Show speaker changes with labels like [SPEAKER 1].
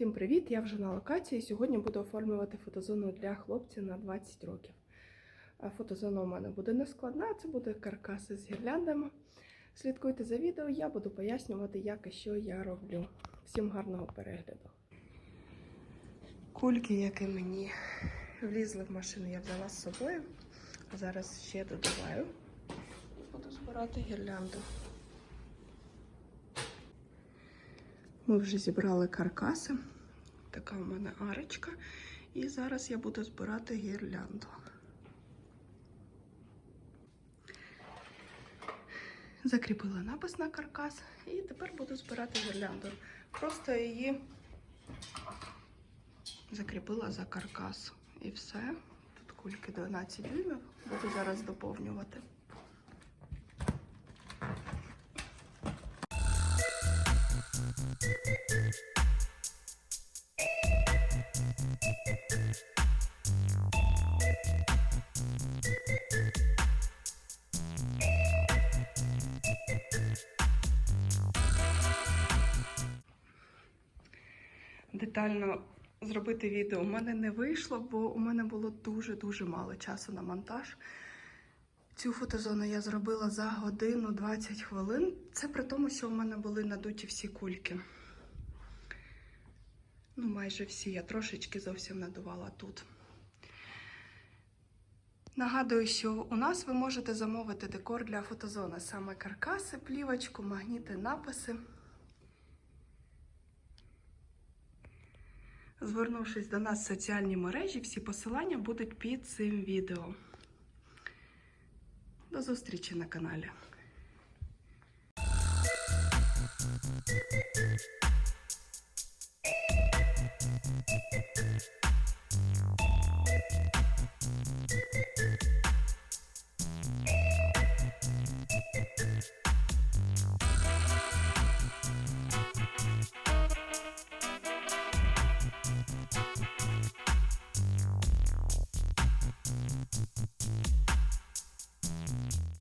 [SPEAKER 1] Всім привіт! Я вже на локації. Сьогодні буду оформлювати фотозону для хлопців на 20 років. Фотозона у мене буде не складна, це буде каркаси з гірляндами. Слідкуйте за відео, я буду пояснювати, як і що я роблю. Всім гарного перегляду. Кульки, які мені влізли в машину, я взяла з собою. Зараз ще додаваю. Буду збирати гірлянду. Ми вже зібрали каркаси. Така у мене арочка. І зараз я буду збирати гірлянду. Закріпила напис на каркас і тепер буду збирати гірлянду. Просто її закріпила за каркас. І все. Тут кульки 12 дюймів. Буду зараз доповнювати. Детально зробити відео у мене не вийшло, бо у мене було дуже-дуже мало часу на монтаж. Цю фотозону я зробила за годину 20 хвилин. Це при тому, що у мене були надуті всі кульки. Ну, майже всі. Я трошечки зовсім надувала тут. Нагадую, що у нас ви можете замовити декор для фотозони. Саме каркаси, плівочку, магніти, написи. Звернувшись до нас в соціальні мережі, всі посилання будуть під цим відео. До зустрічі на каналі.